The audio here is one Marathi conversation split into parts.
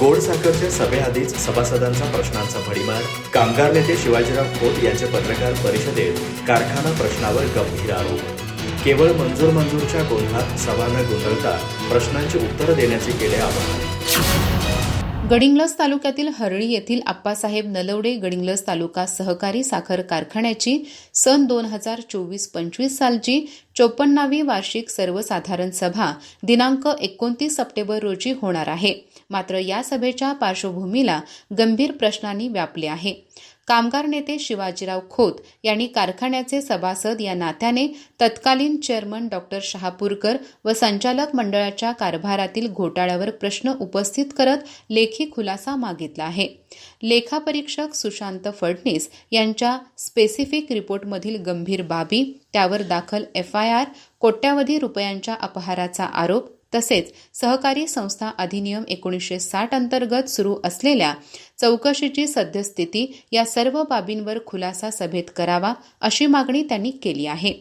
गोडसाखरच्या सभेआधीच सभासदांचा प्रश्नांचा भडीमार. कामगार नेते शिवाजीराव खोत यांचे पत्रकार परिषदेत कारखाना प्रश्नावर गंभीर आरोप. केवळ मंजूर मंजूरच्या गोंधळात सभांना न गोंधळता प्रश्नांची उत्तरं देण्याचे केले आवाहन. गडिंग्लज तालुक्यातील हरळी येथील आप्पासाहेब नलवडे गडिंग्लज तालुका सहकारी साखर कारखान्याची सन दोन हजार चोवीस पंचवीस सालची चोपन्नावी वार्षिक सर्वसाधारण सभा दिनांक एकोणतीस सप्टेंबर रोजी होणार आहे. मात्र या सभेच्या पार्श्वभूमीला गंभीर प्रश्नांनी व्यापले आहे. कामगार नेते शिवाजीराव खोत यांनी कारखान्याचे सभासद या नात्याने तत्कालीन चेअरमन डॉक्टर शहापूरकर व संचालक मंडळाच्या कारभारातील घोटाळ्यावर प्रश्न उपस्थित करत लेखी खुलासा मागितला आहे. लेखापरीक्षक सुशांत फडणीस यांच्या स्पेसिफिक रिपोर्टमधील गंभीर बाबी त्यावर दाखल एफआयआर कोट्यावधी रुपयांच्या अपहाराचा आरोप तसेच सहकारी संस्था अधिनियम एकोणीसशे साठ अंतर्गत सुरू असलेल्या चौकशीची सद्यस्थिती या सर्व बाबींवर खुलासा सभेत करावा अशी मागणी त्यांनी केली आहे.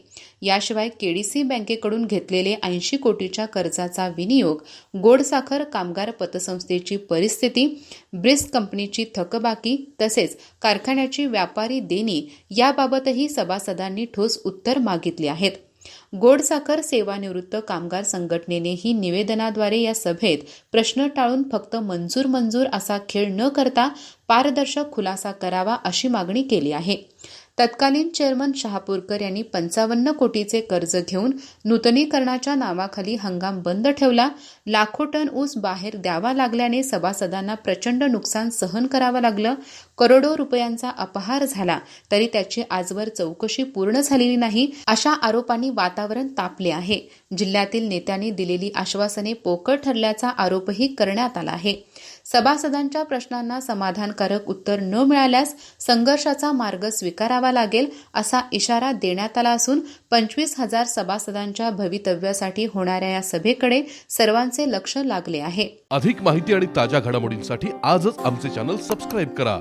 याशिवाय केडीसी बँकेकडून घेतलेले ऐंशी कोटीच्या कर्जाचा विनियोग गोडसाखर कामगार पतसंस्थेची परिस्थिती ब्रिस्क कंपनीची थकबाकी तसेच कारखान्याची व्यापारी देणी याबाबतही सभासदांनी ठोस उत्तर मागितली आहेत. गोडसाखर सेवानिवृत्त कामगार संघटनेनेही निवेदनाद्वारे या सभेत प्रश्न टाळून फक्त मंजूर मंजूर असा खेळ न करता पारदर्शक खुलासा करावा अशी मागणी केली आहे. तत्कालीन चेअरमन शहापूरकर यांनी पंचावन्न कोटीचे कर्ज घेऊन नूतनीकरणाच्या नावाखाली हंगाम बंद ठेवला. लाखो टन ऊस बाहेर द्यावा लागल्याने सभासदांना प्रचंड नुकसान सहन करावं लागलं. करोडो रुपयांचा अपहार झाला तरी त्याची आजवर चौकशी पूर्ण झालेली नाही अशा आरोपांनी वातावरण तापले आहे. जिल्ह्यातील नेत्यांनी दिलेली आश्वासने पोकळ ठरल्याचा आरोपही करण्यात आला आहे. सभासदांच्या प्रश्नांना समाधानकारक उत्तर न मिळाल्यास संघर्षाचा मार्ग स्वीकारावा लागेल असा इशारा देण्यात आला असून पंचवीस हजार सभासदांच्या भवितव्यासाठी होणाऱ्या या सभेकडे सर्वांचे लक्ष लागले आहे. अधिक माहिती आणि ताज्या घडामोडींसाठी आजच आमचे चॅनल सबस्क्राईब करा.